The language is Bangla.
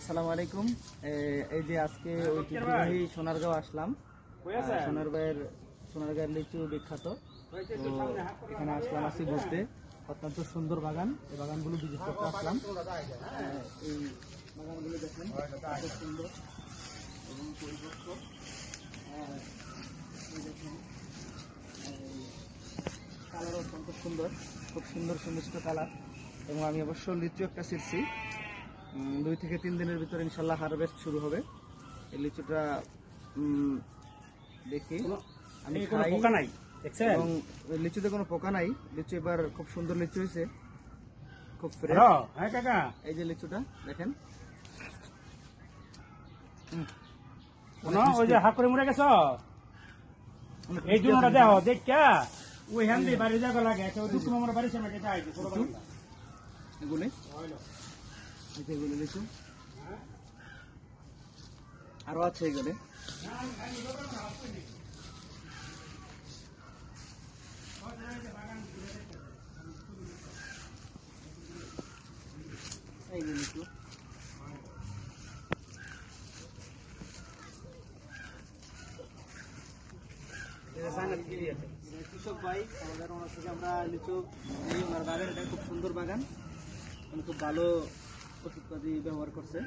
আসসালামু আলাইকুম। এই যে আজকে ঐতিহ্যবাহী সোনারগাঁও আসলাম। সোনারগাঁয়ের সোনারগাঁয়ের লিচু বিখ্যাত। তো এখানে আসলাম আসি ঘুরতে অত্যন্ত সুন্দর বাগান। এই বাগানগুলো ভিজিট করতে আসলাম। এই বাগানগুলো দেখেন সুন্দর এবং কালার অত্যন্ত সুন্দর। খুব সুন্দর সুমিষ্ট কালার। এবং আমি অবশ্য লিচু একটা ছিটছি। দুই থেকে তিন দিনের ভিতরে ইনশাল্লাহ হারভেস্ট শুরু হবে। এই লিচুটা দেখি। আমি খাই। পোকা নাই এবং লিচুতে কোনো পোকা নাই। লিচু এবার খুব সুন্দর লিচু হয়েছে। খুব ফ্রেশ হ্যাঁ কাকা। এই যে লিচুটা দেখেন। ওই যে করে মরে গেছ? এই দেখো ওই হ্যান্ড বাড়ি লাগে তো আমার বাড়ির সামনে যেটা আইছে এগুলি? যে এগুলি লিচু আরও আছে এগুলি। এই যে লিচু কৃষক ভাই, আমাদের ওনার থেকে আমরা লিচু ওনার বাগান, এটা খুব সুন্দর বাগান। খুব ভালো ওষুধপাতি ব্যবহার করছে।